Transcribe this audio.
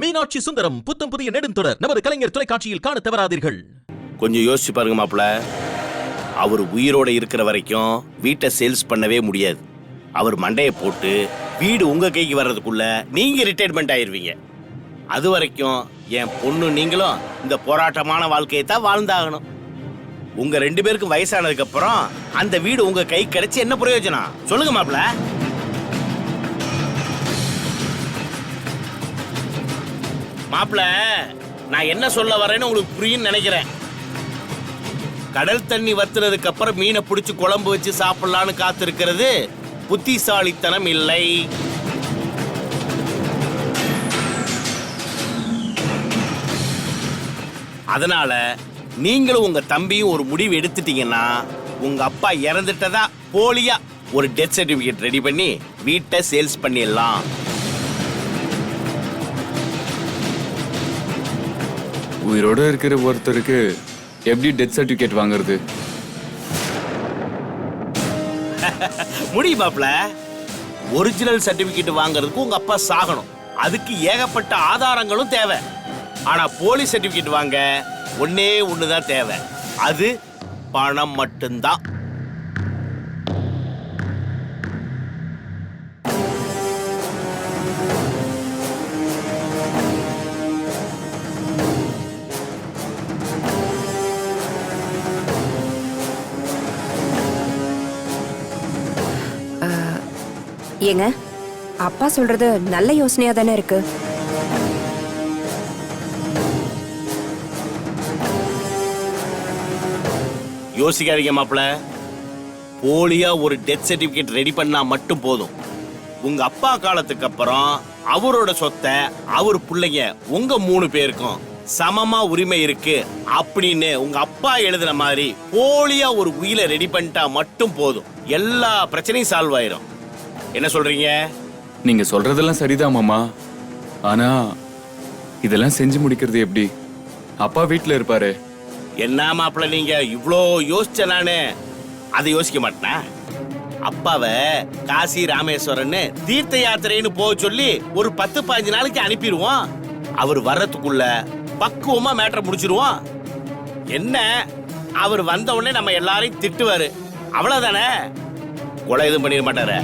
மீனாட்சி சுந்தரம் புத்தம் புதிய நெடுந்தொடர். நமது கலைஞர் தொலைக்காட்சியில் காண தவறாதீர்கள். கொஞ்சம் யோசிச்சு பாருங்க மாப்பிள. அவர் உயிரோட இருக்கிற வரைக்கும் வீட்டை சேல்ஸ் பண்ணவே முடியாது. அவர் மண்டையை போட்டு வீடு உங்க கைக்கு வர்றதுக்குள்ள நீங்க ரிட்டையர்மெண்ட் ஆயிருவீங்க. அது வரைக்கும் என் பொண்ணு நீங்களும் இந்த போராட்டமான வாழ்க்கையை தான் வாழ்ந்தாகணும். உங்க ரெண்டு பேருக்கும் வயசானதுக்கு அப்புறம் அந்த வீடு உங்க கை கிடைச்சு என்ன பிரயோஜனம்? சொல்லுங்க மாப்பிள்ள மாப்பிள்ள நான் என்ன சொல்ல வரேன்னு உங்களுக்கு புரியும் நினைக்கிறேன். கடல் தண்ணி வத்துறதுக்கு அப்புறம் மீனை பிடிச்சி குழம்பு வச்சு சாப்பிடலான்னு காத்திருக்கிறது புத்திசாலித்தனம் இல்லை. அதனால நீங்களும் உங்க தம்பியும் ஒரு முடிவு எடுத்துட்டீங்கன்னா உங்க அப்பா இறந்துட்டதா போலியா ஒரு டெத் சர்டிபிகேட் ரெடி பண்ணி வீட்டை சேல்ஸ் பண்ணிடலாம். உயிரோட இருக்கிற ஒருத்தருக்கு எப்படி டெத் சர்டிஃபிகேட் வாங்குறது? முடியுமாப்ல ஒரிஜினல் சர்டிபிகேட் வாங்குறதுக்கு உங்க அப்பா சாகணும். அதுக்கு ஏகப்பட்ட ஆதாரங்களும் தேவை. ஆனா போலீஸ் சர்டிபிகேட் வாங்க ஒன்னே ஒண்ணுதான் தேவை. அது பணம் மட்டும்தான். ஏங்க? அப்பா சொல்றது நல்ல யோசனையா தானே இருக்கு. யோசிக்காதீங்க மாப்பிள. போலியா ஒரு டெத் சர்டிபிகேட் ரெடி பண்ணா மட்டும் போதும். உங்க அப்பா காலத்துக்கு அப்புறம் அவரோட சொத்தை அவர் பிள்ளைங்க உங்க மூணு பேருக்கும் சமமா உரிமை இருக்கு அப்படின்னு உங்க அப்பா எழுதுன மாதிரி போலியா ஒரு உயிரை ரெடி பண்ணிட்டா மட்டும் போதும். எல்லா பிரச்சனையும் சால்வ் ஆயிரும். என்ன சொல்றீங்க? நீங்க சொல்றதெல்லாம் சரிதான் மாமா. ஆனா இதெல்லாம் செஞ்சு முடிக்கிறது எப்படி? அப்பா வீட்ல இருப்பாரு. என்ன மாப்பிள்ள நீங்க? இவ்ளோ யோசிச்ச நானு. அதை யோசிக்க மாட்டேனா? அப்பாவை காசி ராமேஸ்வரன்னு தீர்த்த யாத்திரைன்னு போக சொல்லி ஒரு பத்து பதினஞ்சு நாளைக்கு அனுப்பிடுவோம். அவர் வர்றதுக்குள்ள பக்குவமா மேட்டரை முடிச்சிருவோம். என்ன? அவர் வந்த உடனே நம்ம எல்லாரையும் திட்டுவாரு. அவ்வளவுதானே? கொலை எதுவும் பண்ணிட மாட்டாரு.